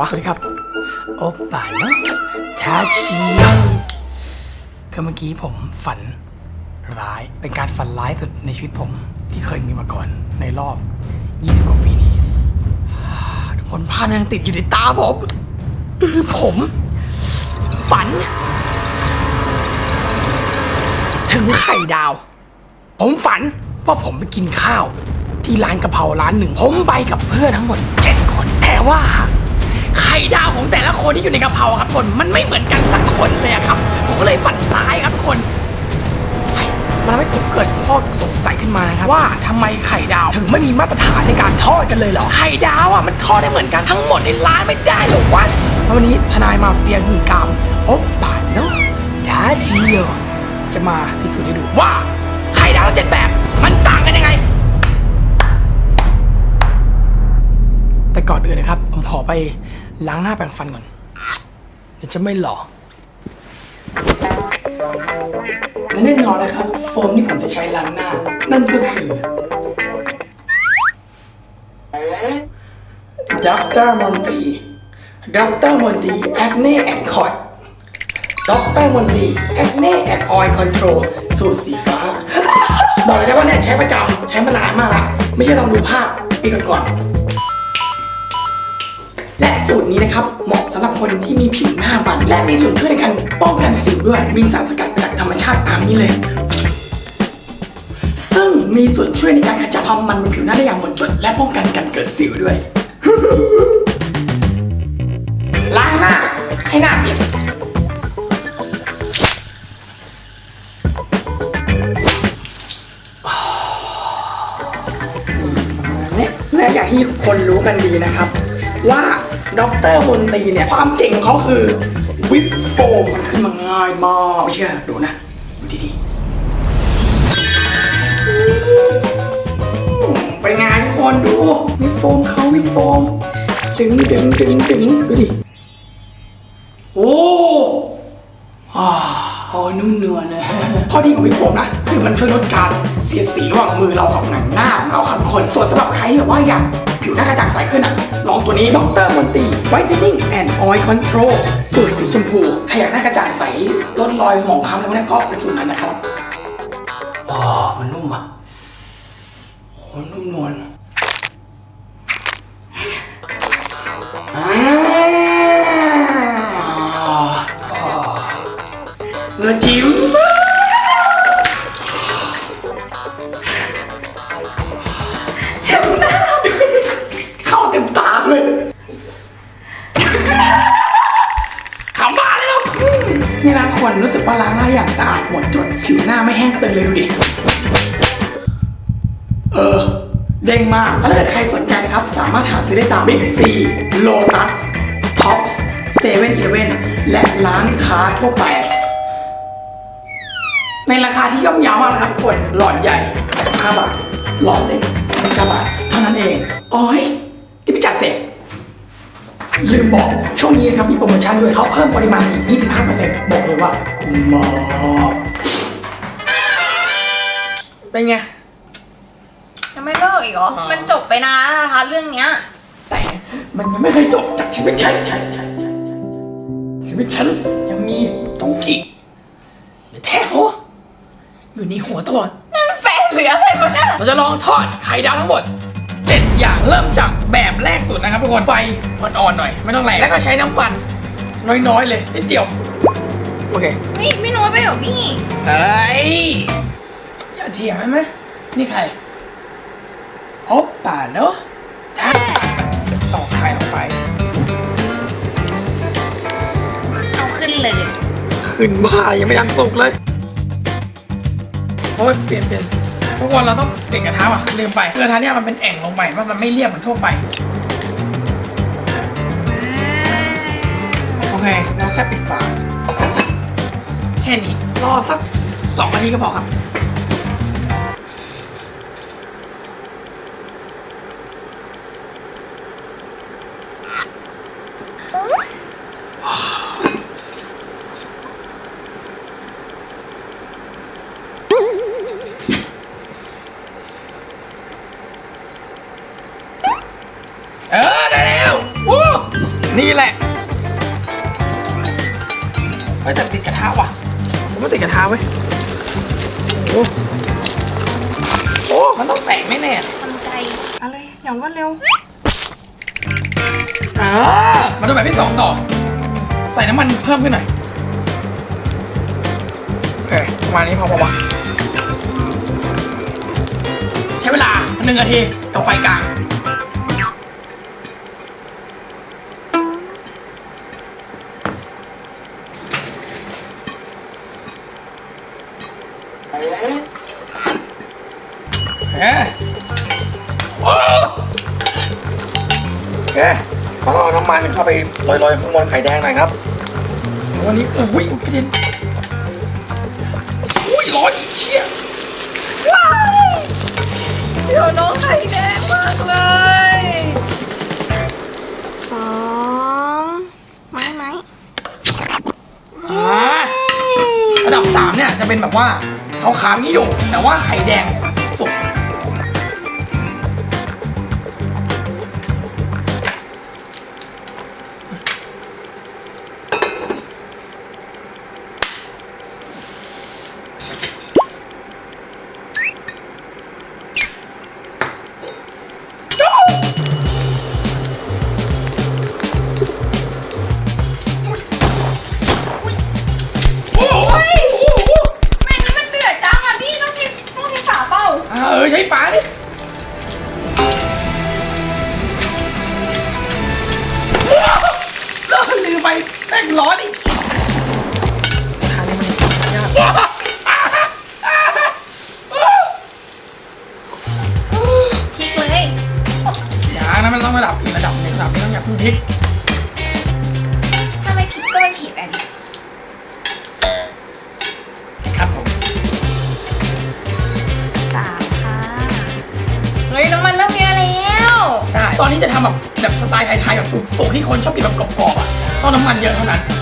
วะสวัสดีครับ โอปาเนาะทาชิคือเมื่อกี้ผมฝันร้าย เป็นการฝันร้ายสุดในชีวิตผมที่เคยมีมาก่อนในรอบ 20 กว่าปีนี้ทุกคนภาพยังติดอยู่ในตาผม คือผม ฝัน ถึงไข่ดาว ผมฝันว่าผมไปกินข้าว ที่ร้านกะเพราร้านหนึ่ง ผมไปกับเพื่อนทั้งหมดเจ็ดคน แต่ว่า ข่ดาวของแต่ละคนที่อยู่ในกะเพราครับคนมันไม่เหมือนกันสักคนเลยอะครับ ผมก็เลยฝันร้ายครับคนมันทำให้ผมเกิดข้อสงสัยขึ้นมานะครับว่าทำไมไข่ดาวถึงไม่มีมาตรฐานในการทอดกันเลยเหรอไข่ดาวอะมันทอดได้เหมือนกันทั้งหมดในร้านไม่ได้หรอวะวันนี้ทนายมาเฟียหื่นกามอ๊บาโนทาชิโยจะมาพิสูจน์ให้ดูว่าไข่ดาวเจ็ดแบบมันต่างกันยังไง แต่ก่อนอื่นนะครับ ผมขอไป ล้างหน้าแปรงฟันก่อน เดี๋ยวจะไม่หล่อ และแน่นอนนะครับ โฟมที่ผมจะใช้ล้างหน้า นั่นก็คือด็อกเตอร์มอนตีด็อกเตอร์มอนตีแอคเน่แอนคอร์ด็อกเตอร์มอนตีแอคเน่แอนออยล์คอนโทรลสูตรสีฟ้า บอกเลยนะว่าเนี่ยใช้ประจำใช้มานานมากละไม่ใช่ลองดูภาพปีก่อนๆ สูตรนี้นะครับ เหมาะสำหรับคนที่มีผิวหน้ามันและมีส่วนช่วยในการป้องกันสิวด้วย มีสารสกัดมาจากธรรมชาติตามนี้เลย ซึ่งมีส่วนช่วยในการขจัดความมันบนผิวหน้าได้อย่างหมดจดและป้องกันการเกิดสิวด้วย ด็อกเตอร์มนตรีเนี่ยความเจ๋งของเขาคือ วิปโฟมมันขึ้นมาง่ายมากไม่เชื่อดูนะดูดีๆเป็นไงทุกคนดูวิปโฟมเขาวิปโฟมดึงดึงดึงดึงดูดิโอ้อ่าโอ้นุ่มนวลเลยข้อดีของวิปโฟมนะ คือมันช่วยลดการเสียดสีระหว่างมือเรากับหนังหน้าของเราครับคน ส่วนสำหรับใครแบบว่าอยาก ผิวหน้ากระจ่างใสขึ้นอะลองตัวนี้ดรมอนตีไวท์เทนนิ่งแอนด์ออยล์คอนโทรลสูตรสีชมพูใครอยากหน้ากระจ่างใสลดรอยหมองคล้ำอะไรพวกนั้นก็เป็นสูตรนั้นนะครับอ๋อมันนุ่มอะ สามารถหาซื้อได้ตาม Big C Lotus Tops 7 e เ e ่ e อและร้านค้าทั่วไป ในราคาที่ย่อมเยาวมากนะครับทุกคนหลอดใหญ่5บาทหลอดเล็ก19บาทเท่านั้นเองโอ้ยนี่ไปจัดเสร็จลืมบอกช่วงนี้นะครับมีโปรโมชั่นด้วยเขาเพิ่มปริมาณอีก 25%บอกเลยว่าคุ้มมากเป็นไง ยังไม่เลิกอีกเหรอ มันจบไปนานแล้วนะคะ เรื่องเนี้ยแต่ มันยังไม่เคยจบจากชีวิตฉันฉันฉันชีวิตฉันยังมีตุงกิหรือแท้หัวอยู่ในหัวตลอด นั่นแฟนหรืออะไรวะเนี่ยเราจะลองทอดไข่ดาวทั้งหมดเจ็ดอย่างเริ่มจากแบบแรกสุดนะครับทุกคน ไฟอ่อนๆหน่อย ไม่ต้องแรง แล้วก็ใช้น้ำมันน้อยๆเลยนิดเดียว โอเคไม่ไม่น้อยไปเหรอพี่เอ้ยอย่าเถียงได้ไหมนี่ใครโอ๊บป่าเนอะ เอาขึ้นเลย ขึ้นมายังไม่ยังสุกเลยโอ้ยเปลี่ยนเปลี่ยนทุกคนเราต้องเปลี่ยนกระทะว่ะลืมไปกระทะเนี่ยมันเป็นแอ่งลงไปว่ามันไม่เรียบเหมือนทั่วไปโอเคเราแค่ปิดฝาแค่นี้รอสักสองนาทีก็พอครับ ผมว่าติดกระทะไว้ยโอ้โหโอ้มันต้องแตกแน่แน่ทำใจอะไรอย่างรวดเร็วๆอ่ามาดูแบบที่สองต่อ ใส่น้ำมันเพิ่มขึ้นหน่อยโอเคประมาณนี้พอปะวะใช้เวลาหนึ่งนาทีกับไฟกลาง เอ๊ะโอ้โอเคก็เอาน้ำมันเข้าไปโรยๆข้างบนไข่แดงหน่อยครับวันนี้อุ้ยกระเด็นอุ้ยร้อนอีกเชี่ยเดี๋ยวน้องไข่แดงมากเลยสองไม้ไม้อ่าระดับสามเนี่ยจะเป็นแบบว่าขาวๆอย่างนี้อยู่ แต่ว่าไข่แดง แล้วลืมไปแม่งร้อนอีกทานนี่มันยากทิ้งเลยอย่างนั้นมันต้องระดับอีกระดับหนึ่งระดับนี้ต้องอย่าเพิ่งพลิกถ้าไม่ผิดก็ไม่ผิดอันนี้ครับผมสามค่ะเฮ้ยน้ำมันเริ่มเยอะแล้ว ใช่ตอนนี้จะทำแบบแบบสไตล์ไทยๆแบบสูงๆที่คนชอบกินแบบกรอบๆอะ ต้องน้ำมันเยอะเท่านั้น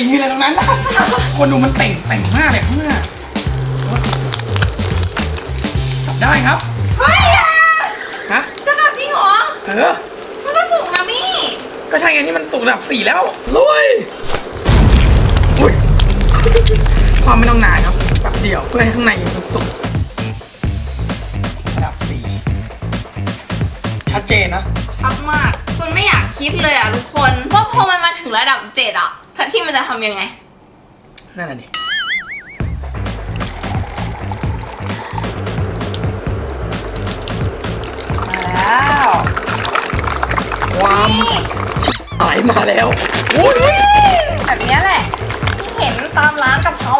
ไปยืนอะไรตรงนั้นล่ะคนดูมันเต่งแต่งมากเลยข้างหน้าจับได้ครับ เฮ้ยอะฮะ จะแบบจริงเหรอ เออ มันก็สูงนะพี่ ก็ใช่ไงนี่มันสูงระดับสี่แล้วลุยอุ้ยความไม่ต้องนานครับแป๊บเดียวเพื่อให้ข้างในมันสุกระดับสี่ชัดเจนนะ ชัดมากจนไม่อยากคิดเลยอะทุกคนว่าพอมันมาถึงระดับเจ็ดอะ ทัชชี่มันจะทำยังไง นั่นน่ะดิมาแล้วความหายมาแล้วอุ้ยแบบเนี้ยแหละ ที่เห็นตามร้านกะเพรา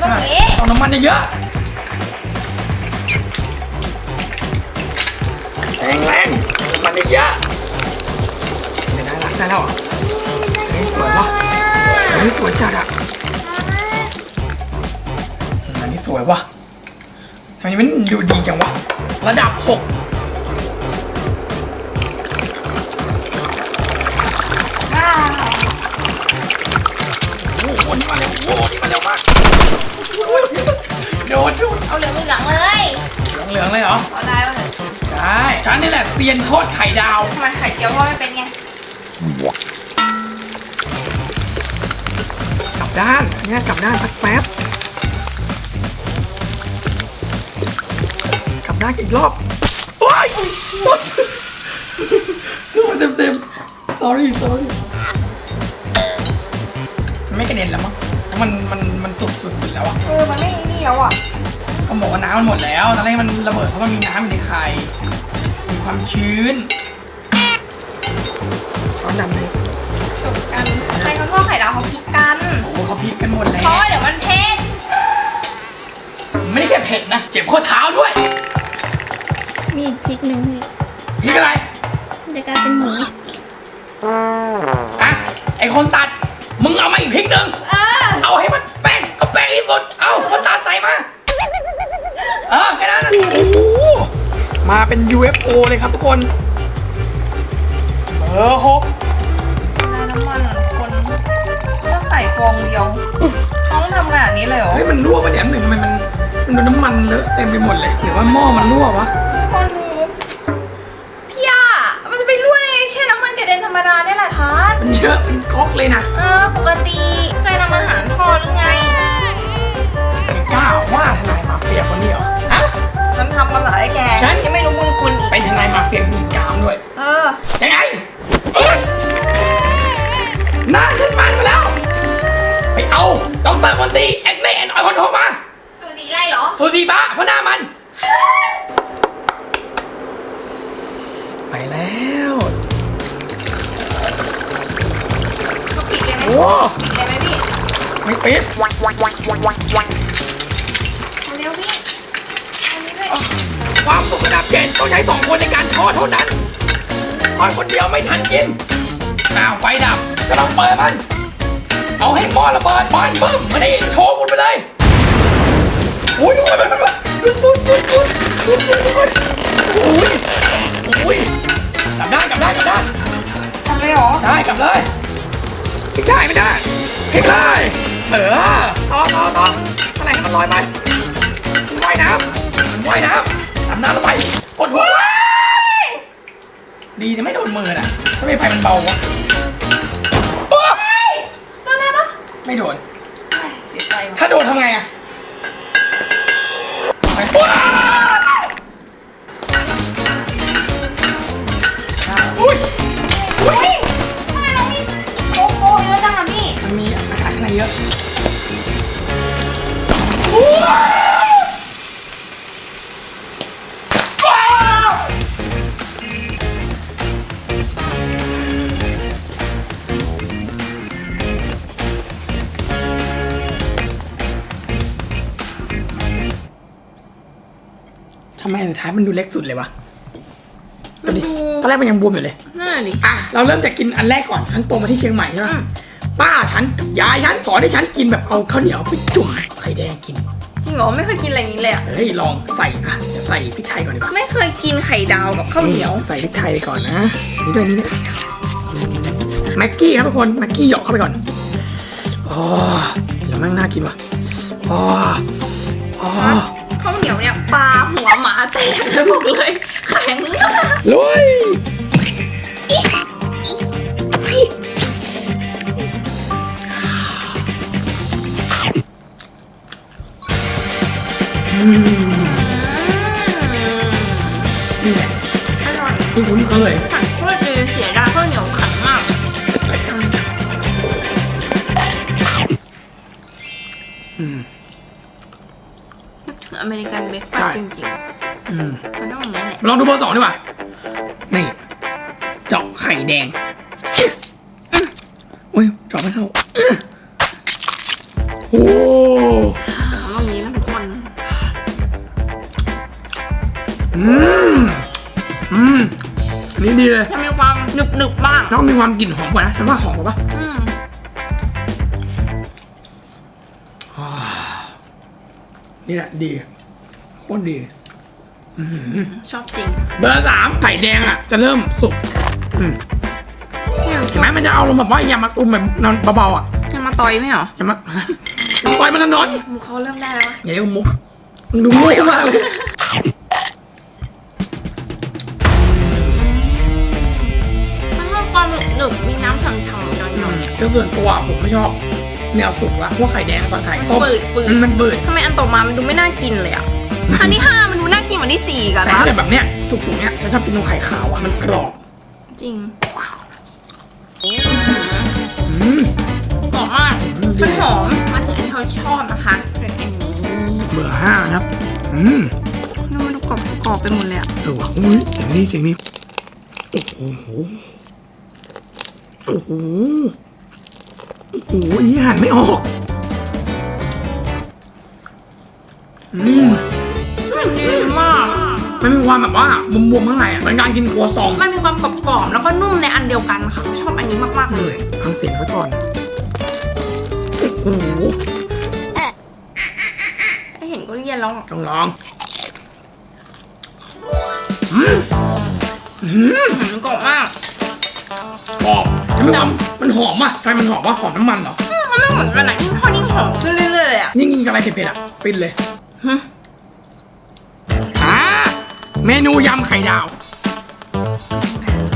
ตรงนี้ เอาน้ำมันเยอะแรงแรงๆน้ำมันเยอะๆเดี๋ยวได้ละได้แล้วเหรอเฮ้ยสวยว่ะ เฮ้ยสวยจัดอะอันนี้สวยว่ะทำไมมันดูดีจังวะ ระดับหกอ่าโอ้โหนี่มาเร็วโอ้โหนี่มาเร็วมากโอ้ยโดนโดนเอาเหลืองเหลืองๆเลยเหลืองๆเลยเหรอ เอาได้ป่ะเถอะได้ฉันนี่แหละเซียนทอดไข่ดาว ทำไมไข่เจียวพ่อไม่เป็นไง ด้านเนี่ยกลับด้านสักแป๊บกลับด้านอีกรอบโอ้ยลูกมันเต็มเต็ม sorry sorry มันไม่กระเด็นแล้วมั้งเพราะมันมันมันสุดสุดสุดแล้วอะเออมันไม่นี่แล้วอะก็บอกว่าน้ำมันหมดแล้วตอนแรกมันระเบิดเพราะมันมีน้ำอยู่ในไข่มีความชื้นร้อนดำเลย เขาทอดไข่ดาวเขาคิดกันโอ้โหเขาพลิกกันหมดแล้วเพราะว่าเดี๋ยวมันเผ็ดไม่ได้แค่เผ็ดนะ เจ็บข้อเท้าด้วยมีอีกพริกหนึ่งพี่พริกอะไรพจะกลายเป็นหมูอะไอคนตัดมึงเอามาอีกพริกหนึ่งเอาให้มันแป้งเอาแป้งที่สุดเอาคนตัดใส่มาเออแค่นั้นนะโอ้โหมาเป็น UFO เลยครับทุกคนเบอร์หก ส่ฟองเดียวต้องทำขนาดนี้เลยเหรอเฮ้ยมันรั่วปะเนี่ยหนึ่งทำไมมันมันโดนน้ำมันเลอะเต็มไปหมดเลยหรือว่าหม้อมันรั่ววะคนพี่อะมันจะไปรั่วได้ไงแค่น้ำมันกระเด็นธรรมดาเนี่ยแหละทัศน์มันเยอะเป็นก๊อกเลยนะเออปกติ ความสุขระดับเจนต้องใช้สองคนในการทอดเท่านั้นทอดคนเดียวไม่ทันกินอ้าวไฟดับก็ต้องเปิดมัน เอาให้หม้อระเบิดบ้านบึ้มมาได้โชว์คุณไปเลยโอ้ยดูมันมันมันดูดดูดดูดดูดดูดดูดดูดโอ้ยโอ้ยกลับได้กลับได้กลับได้ทำเลยเหรอได้กลับเลยพลิกได้ไม่ได้พลิกเลยเออต่อต่อต่ออะไรให้มันลอยไปว่ายน้ำว่ายน้ำ ดำน้ำลงไปกดหัวดีนะไม่โดนมือน่ะถ้าไม่ไฟมันเบาวะโอ๊ยโดนอะไรปะไม่โดน เสียใจว่ะถ้าโดนทำไงอะำไมอันสุดท้ายมันดูเล็กสุดเลยวะดูดิตอนแรกมันยังบวมอยู่เลย น่าดิ อะเราเริ่มจากกินอันแรกก่อนฉันโตมาที่เชียงใหม่ใช่ไหมป้าฉันกับยายฉันสอนให้ฉันกินแบบเอาข้าวเหนียวไปจุ่มไข่แดงกิน จริงเหรอไม่เคยกินอะไรอย่างนี้เลยอะเฮ้ยลองใส่อะจะใส่พริกไทยก่อนดีกว่าไม่เคยกินไข่ดาวกับข้าวเหนียว ใส่พริกไทยไปก่อนนะนี่ด้วยนี่ด้วยแม็กกี้ครับทุกคนแม็กกี้เหยาะเข้าไปก่อนอ๋อแล้วแม่งน่ากินว่ะอ๋ออ๋อ ข้าวเหนียวเนี่ยปลาหัวหมาแตกเลยบอกเลยแข็งลุยอืมนี่แหละอร่อยนี่คุ้นเคยขันโคตรดีเสียดายข้าวเหนียวแข็งมากอืม อเมริกันเบรกฟาสใช่ต์จริงอืมๆมันต้องอย่างนี้แหละลองดูเบอร์สองดีกว่า นี่ เจาะไข่แดงอุ้ยเจาะไม่เข้าโอ้ทำตรงนี้นะทุกคนอืมอืมอันนี้ดีเลยจะมีความหนึบหนึบๆบ้างแล้วก็มีความกลิ่นหอมกว่านะ ฉันว่าหอมกว่าปะ นี่แหละดีโคตรดี ชอบจริงเบอร์สามไข่แดงอะ จะเริ่มสุกอืมเนี่ยเห็นไหมมันจะเอาลงแบบว่าอย่ามาตุ้มแบบนอนเบาๆอะจะมาต่อยไหมเหรออย่ามาอย่ามา ปล่อยมันนอนมุกเขาเริ่มได้แล้ววะอย่าเรียกว่ามุกมึงดูมุกมากเลยมันมีความหนึบหนึบๆมีน้ำฉ่ำๆหน่อยๆอะก็ส่วนตัวผมไม่ชอบ แนวสุกละพวกไข่แดงตอนไข่ต้มปืดปืดอืมมันปืดทำไมอันต่อมามันดูไม่น่ากินเลยอะ อันที่ห้ามันดูน่ากินกว่าที่สี่กันแต่นะถ้าเกิดแบบเนี้ยสุกๆเนี้ยฉันชอบกินตรงไข่ขาวอะมันกรอบ จริงอืมกรอบมากอืมดีมันหอมมาถึงอันที่เขาชอบนะคะเป็นอันนี้เบอร์ห้านะครับ อืมดูมันดูกรอบกรอบไปหมดเลยอะสวยอุ้ยเสียงนี้เสียงนี้โอ้โหโอ้โห โอ้โหอันนี้หันไม่ออกอืมมันดีมากไปมันมีความแบบว่ามุมๆข้างในอะเหมือนการกินครัวซองมันมีความกรอบๆ แล้วก็นุ่มในอันเดียวกันค่ะ ชอบอันนี้มากๆเลยฟังเสียงซะก่อน โอ้โหให้เห็นก็เรียนแล้วอะต้องลองอืมอืมอื้อหือกรอบมากหอ มจะไม่ว่ามันหอมอะไฟมันหอมว่าหอมน้ำมันเหรออืมมันไม่เหมือนกันนะยิ่งทอดยิ่งหอมขึ้นเรื่อยๆเลยอะนี่กินกับอะไรเผ็ดๆอะฟินเลยหึอ่าเมนูยำไข่ดาว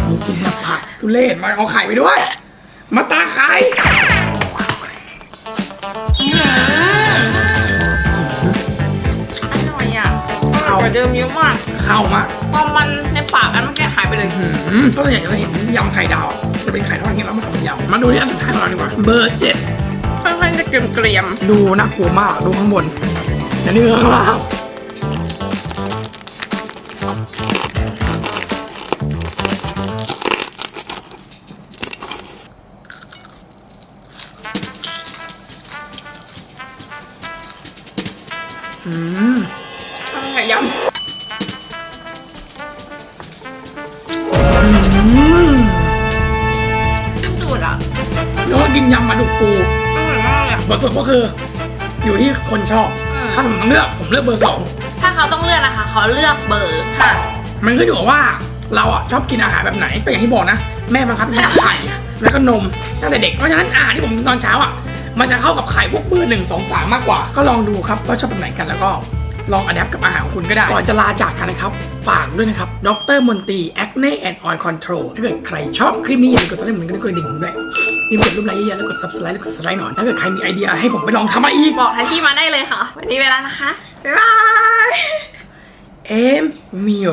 นี่กินแบบผักทุเรศมาเอาไข่ไปด้วย มาตาไข่อร่อยอะอร่อยกว่าเดิมเยอะมากเข้ามาความมันในปากอันเมื่อกี้หายไปเลยอืมก็ส่วนใหญ่จะเห็นยำไข่ดาว จะเป็นไข่ทอดอย่างนี้แล้วมันทำเป็นยำมาดูที่อันสุดท้ายของเราดีกว่า เบอร์เจ็ดค่อนข้างจะเกรียมดูน่ากลัวมากดูข้างบนอันนี้คือข้างล่างอืม อยมากเลยอะบทสรุปก็คืออยู่ที่คนชอบ อืม ถ้าผมต้องเลือกผมเลือกเบอร์สองถ้าเขาต้องเลือกนะคะเขาเลือกเบอร์ห้ามันก็อยู่กับว่าเราอะชอบกินอาหารแบบไหนก็อย่างที่บอกนะ แม่บังคับให้กินไข่แล้วก็นมตั้งแต่เด็กเพราะฉะนั้นอาหารที่ผมกินตอนเช้าอะมันจะเข้ากับไข่พวกเบอร์หนึ่งสองสามมากกว่า ก็ลองดูครับว่าชอบแบบไหนกันแล้วก็ลองอัดแอปกับอาหารของคุณก็ได้ก่อนจะลาจากกันนะครับ ฝากด้วยนะครับดรมนตรี acne and oil control ถ้าเกิดใครชอบคลิปนี้อย่าลืมกด subscribe เหมือนกันด้วยกดดิ่งผมด้วยนี่กดรูปไลค์เยอะๆแล้วกด subscribe แล้วกด subscribe หน่อยถ้าเกิดใครมีไอเดียให้ผมไปลองทำอะไรอีกบอกทัชชี่มาได้เลยค่ะ วันนี้เวลานะคะ บ๊ายบาย เอ็มมิโอ